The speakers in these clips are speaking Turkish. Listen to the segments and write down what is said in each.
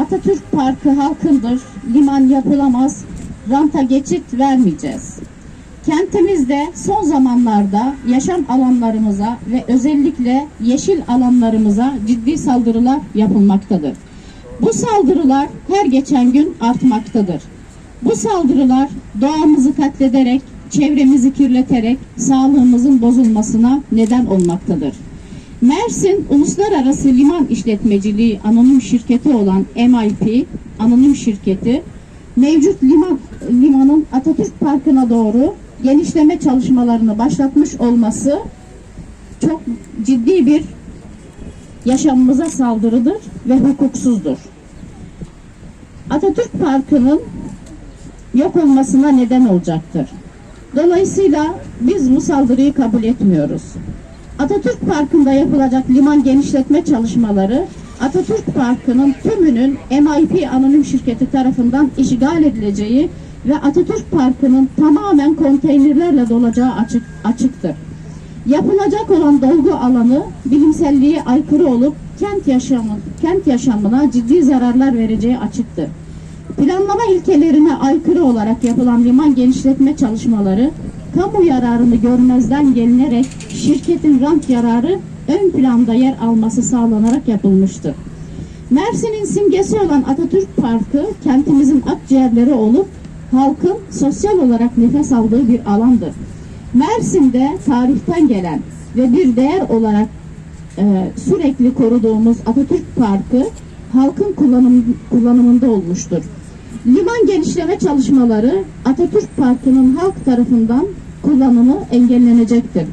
Atatürk Parkı halkındır. Liman yapılamaz. Ranta geçit vermeyeceğiz. Kentimizde son zamanlarda yaşam alanlarımıza ve özellikle yeşil alanlarımıza ciddi saldırılar yapılmaktadır. Bu saldırılar her geçen gün artmaktadır. Bu saldırılar doğamızı katlederek, çevremizi kirleterek sağlığımızın bozulmasına neden olmaktadır. Mersin Uluslararası Liman İşletmeciliği Anonim Şirketi olan MIP Anonim Şirketi mevcut liman limanın Atatürk Parkı'na doğru genişleme çalışmalarını başlatmış olması çok ciddi bir yaşamımıza saldırıdır ve hukuksuzdur. Atatürk Parkı'nın yok olmasına neden olacaktır. Dolayısıyla biz bu saldırıyı kabul etmiyoruz. Atatürk Parkı'nda yapılacak liman genişletme çalışmaları Atatürk Parkı'nın tümünün MIP anonim şirketi tarafından işgal edileceği ve Atatürk Parkı'nın tamamen konteynerlerle dolacağı açık, açıktır. Yapılacak olan dolgu alanı bilimselliğe aykırı olup kent yaşamı, kent yaşamına ciddi zararlar vereceği açıktır. Planlama ilkelerine aykırı olarak yapılan liman genişletme çalışmaları kamu yararını görmezden gelinerek şirketin rant yararı ön planda yer alması sağlanarak yapılmıştır. Mersin'in simgesi olan Atatürk Parkı kentimizin akciğerleri olup halkın sosyal olarak nefes aldığı bir alandır. Mersin'de tarihten gelen ve bir değer olarak e, sürekli koruduğumuz Atatürk Parkı halkın kullanım, kullanımında olmuştur. Liman genişleme çalışmaları Atatürk Parkı'nın halk tarafından kullanımı engellenecektir.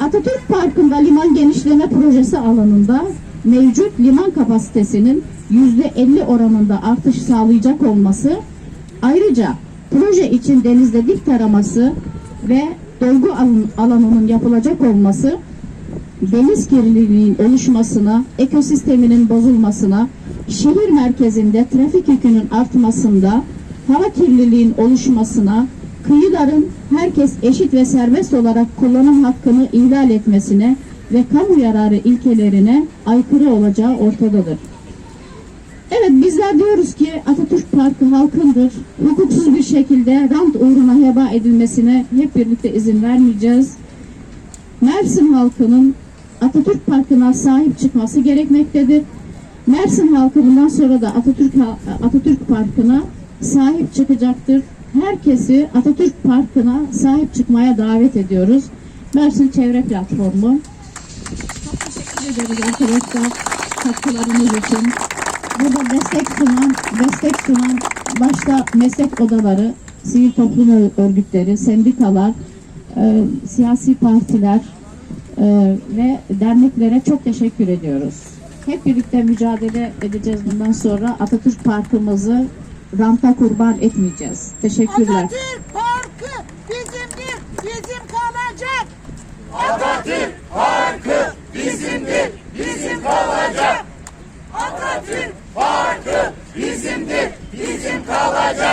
Atatürk Parkı'nda liman genişleme projesi alanında mevcut liman kapasitesinin %50 oranında artış sağlayacak olması ayrıca proje için denizde dik taraması ve dolgu alan- alanının yapılacak olması deniz kirliliğinin oluşmasına, ekosisteminin bozulmasına, şehir merkezinde trafik yükünün artmasında, hava kirliliğin oluşmasına, kıyıların herkes eşit ve serbest olarak kullanım hakkını ihlal etmesine ve kamu yararı ilkelerine aykırı olacağı ortadadır. Evet bizler diyoruz ki Atatürk Parkı halkındır. Hukuksuz bir şekilde rant uğruna heba edilmesine hep birlikte izin vermeyeceğiz. Mersin halkının Atatürk Parkı'na sahip çıkması gerekmektedir. Mersin halkı bundan sonra da Atatürk Atatürk Parkı'na sahip çıkacaktır. Herkesi Atatürk Parkı'na sahip çıkmaya davet ediyoruz. Mersin Çevre Platformu. Çok teşekkür ederiz arkadaşlar katkılarınız için. Burada destek sunan, destek sunan başta meslek odaları, sivil toplum örgütleri, sendikalar, e, siyasi partiler e, ve derneklere çok teşekkür ediyoruz. Hep birlikte mücadele edeceğiz bundan sonra. Atatürk Parkımızı ranta kurban etmeyeceğiz. Teşekkürler. Atatürk Parkı bizimdir, bizim kalacak. Atatürk Parkı bizimdir, bizim kalacak. Atatürk Parkı bizimdir, bizim kalacak.